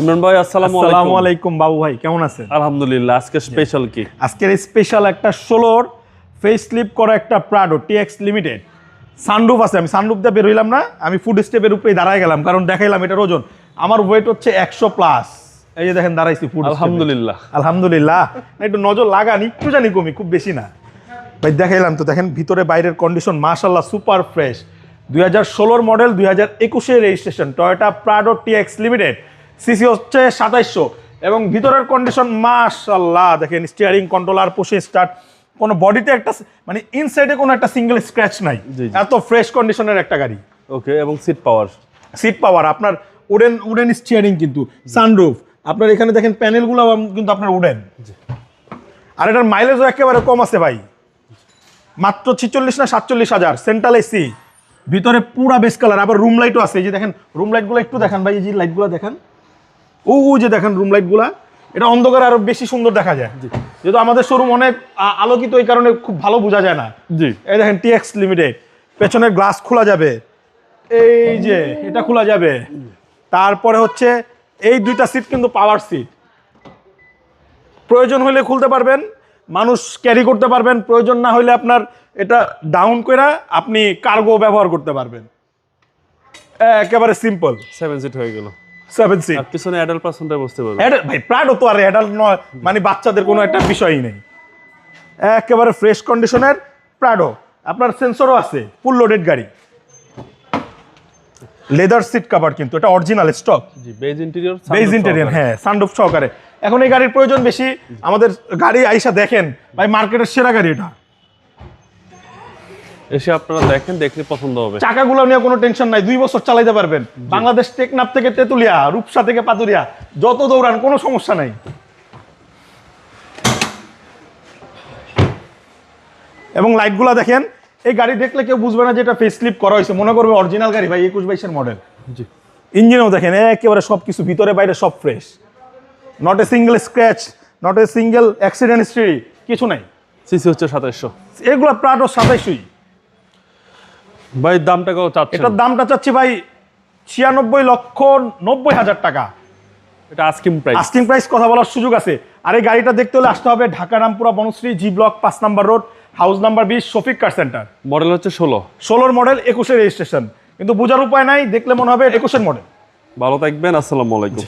ইমরান ভাই আসসালামু আসসালামু আলাইকুম আলাইকুম বাবু ভাই কেমন আছেন? আলহামদুলিল্লাহ আজকে স্পেশাল কি? আজকের স্পেশাল একটা ষোলোর ফেস স্লিপ করা একটা প্রাডো টিএক্স লিমিটেড সানরুফ আছে আমি সানরুফ দিয়ে বের হইলাম না আমি ফুড স্টেপের উপরেই দাঁড়ায় গেলাম কারণ দেখাইলাম এটার ওজন। আমার ওয়েট হচ্ছে একশো প্লাস এই যে দেখেন দাঁড়াইছি ফুড আলহামদুলিল্লাহ। আলহামদুলিল্লাহ। একটু নজর লাগান একটু জানি কমি খুব বেশি না। ভাই দেখাইলাম তো দেখেন ভিতরে বাইরের কন্ডিশন মাশাল্লাহ সুপার ফ্রেশ দুই হাজার ষোলোর মডেল দুই হাজার একুশে registration Toyota Prado TX limited CC হচ্ছে সাতাইশশো। এবং ভিতরের কন্ডিশন মাশাল্লাহ দেখেন স্টিয়ারিং কন্ট্রোলার পুষে স্টার্ট কোনো বডিতে একটা মানে ইনসাইডে কোনো একটা সিঙ্গেল স্ক্র্যাচ নাই। এত ফ্রেশ কন্ডিশনের একটা গাড়ি। ওকে এবং সিট পাওয়ার সিট পাওয়ার আপনার উডেন উডেন স্টিয়ারিং কিন্তু সানরুফ আপনার এখানে দেখেন প্যানেলগুলো কিন্তু আপনার উডেন আর এটার মাইলেজও একেবারে কম আছে ভাই। মাত্র ছিচল্লিশ না সাতচল্লিশ হাজার সেন্ট্রাল এসি ভিতরে পুরা বেস কালার আবার রুম লাইটও আছে। এই যে দেখেন রুম লাইটগুলো একটু দেখান ভাই এই যে লাইটগুলো দেখেন। ও যে দেখেন রুম লাইটগুলা এটা অন্ধকারে আরও বেশি সুন্দর দেখা যায়। যেহেতু আমাদের শোরুম অনেক আলোকিত এই কারণে খুব ভালো বোঝা যায় না। জি। এই দেখেন টিএক্স লিমিটেড পেছনের গ্লাস খোলা যাবে। এই যে এটা খোলা যাবে। তারপরে হচ্ছে এই দুইটা সিট কিন্তু পাওয়ার সিট প্রয়োজন হলে খুলতে পারবেন মানুষ ক্যারি করতে পারবেন প্রয়োজন না হলে আপনার এটা ডাউন করে আপনি কার্গো ব্যবহার করতে পারবেন। একেবারে সিম্পল সেভেন সিট হয়ে গেল। সেভেন সিট পিছনে অ্যাডাল্ট পার্সনটা বসতে পারবে। ভাই প্রাডও তো আর অ্যাডাল্ট নয় মানে বাচ্চাদের কোনো একটা বিষয়ই নেই। একেবারে ফ্রেশ কন্ডিশনের প্রাডো। আপনার সেন্সরও আছে ফুল লোডেড গাড়ি। লেদার সিট কাভার কিন্তু এটা original stock G beige interior beige interior হ্যাঁ সানরুফ সহকারে। এখন এই গাড়ির প্রয়োজন বেশি আমাদের গাড়ি আইসা দেখেন ভাই মার্কেটের সেরা গাড়ি এটা। এসে আপনারা দেখেন দেখলে পছন্দ হবে। চাকাগুলো নিয়ে কোনো টেনশন নাই দুই বছর চালাইতে পারবেন। বাংলাদেশ টেকনাফ থেকে তেতুলিয়া রূপসা থেকে পাতুরিয়া যত দৌড়ান কোনো সমস্যা নাই। এবং লাইটগুলো দেখেন এই গাড়ি দেখলে কেউ বুঝবে না যে এটা ফেস স্লিপ করা হয়েছে। মনে করবে অরিজিনাল গাড়ি ভাই একুশ বাইশের মডেল জি। ইঞ্জিনও দেখেন একেবারে সব কিছু ভিতরে বাইরে সব fresh not a single scratch not a single accident history কিছু নাই। সিসি হচ্ছে সাতাইশশো। এগুলো প্রাডো সাতাইশই। ভাই দামটা কত চাচ্ছেন এটার দামটা চাচ্ছি ভাই ছিয়ানব্বই লক্ষ নব্বই হাজার টাকা। এটা আস্কিং প্রাইস আস্কিং প্রাইস কথা বলার সুযোগ আছে। আর এই গাড়িটা দেখতে হলে আসতে হবে ঢাকা রামপুরা বনশ্রী জি ব্লক পাঁচ নাম্বার রোড হাউস নাম্বার বিশ শফিক কার সেন্টার মডেল হচ্ছে ষোলো। ষোলোর মডেল একুশের রেজিস্ট্রেশন কিন্তু বোঝার উপায় নাই দেখলে মনে হবে একুশের মডেল ভালো থাকবেন আসসালামু আলাইকুম।